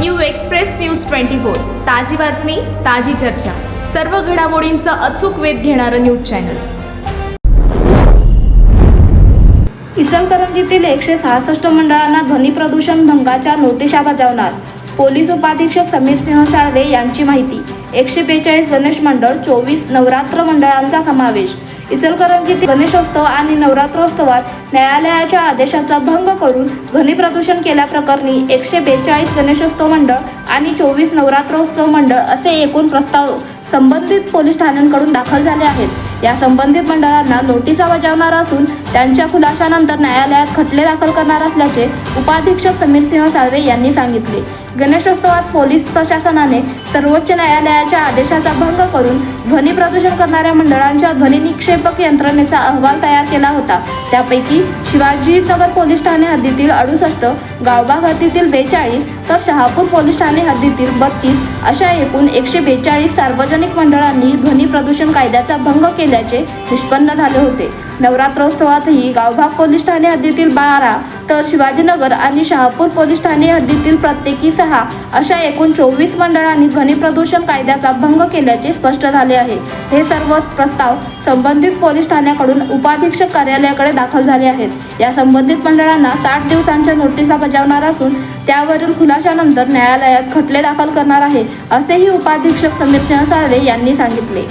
New express news twenty four. ताजी बातमी ताजी चर्चा. सर्व घडामोडींचा अचूक वेध घेणारं न्यूज चॅनल. इचलकरंजीतील एकशे सहासष्ट मंडळांना ध्वनी प्रदूषण भंगाच्या नोटिशा बजावणार. पोलीस उपाधीक्षक समीर सिंह साळवे यांची माहिती. एकशे बेचाळीस गणेश मंडळ चोवीस नवरात्र मंडळांचा समावेश. इचलकरंजीत गणेशोत्सव आणि नवरात्रोत्सवात न्यायालयाच्या आदेशाचा भंग करून ध्वनी प्रदूषण केल्याप्रकरणी एकशे बेचाळीस गणेशोत्सव मंडळ आणि चोवीस नवरात्रोत्सव मंडळ असे एकूण प्रस्ताव संबंधित पोलीस ठाण्यांकडून दाखल झाले आहेत. या संबंधित मंडळांना नोटिसा बजावणार असून त्यांच्या खुलाशानंतर न्यायालयात खटले दाखल करणार असल्याचे उपाधीक्षक समीर सिंह साळवे यांनी सांगितले. गणेशोत्सवात पोलीस प्रशासनाने सर्वोच्च न्यायालयाच्या आदेशाचा भंग करून ध्वनी प्रदूषण करणाऱ्या मंडळांच्या ध्वनी निक्षेपक यंत्रणेचा अहवाल तयार केला होता. त्यापैकी शिवाजीनगर पोलीस ठाणे हद्दीतील अडुसष्ट गावबाग हद्दीतील बेचाळीस तर शहापूर पोलीस ठाणे हद्दीतील बत्तीस अशा एकूण एकशे बेचाळीस सार्वजनिक मंडळांनी ध्वनी प्रदूषण कायद्याचा भंग केल्याचे निष्पन्न झाले होते. नवरात्रोत्सवातही गावभाग पोलीस ठाणे हद्दीतील बारा तर शिवाजीनगर आणि शहापूर पोलीस ठाणे हद्दीतील प्रत्येकी सहा अशा एकूण चोवीस मंडळांनी ध्वनी प्रदूषण कायद्याचा भंग केल्याचे स्पष्ट झाले आहे. हे सर्व प्रस्ताव संबंधित पोलीस ठाण्याकडून उपाधीक्षक कार्यालयाकडे दाखल झाले आहेत. या संबंधित मंडळांना साठ दिवसांच्या नोटिसा बजावणार असून त्यावरील खुलाशानंतर न्यायालयात खटले दाखल करणार आहे असेही उपाधीक्षक समीर सिंह साळवे यांनी सांगितले.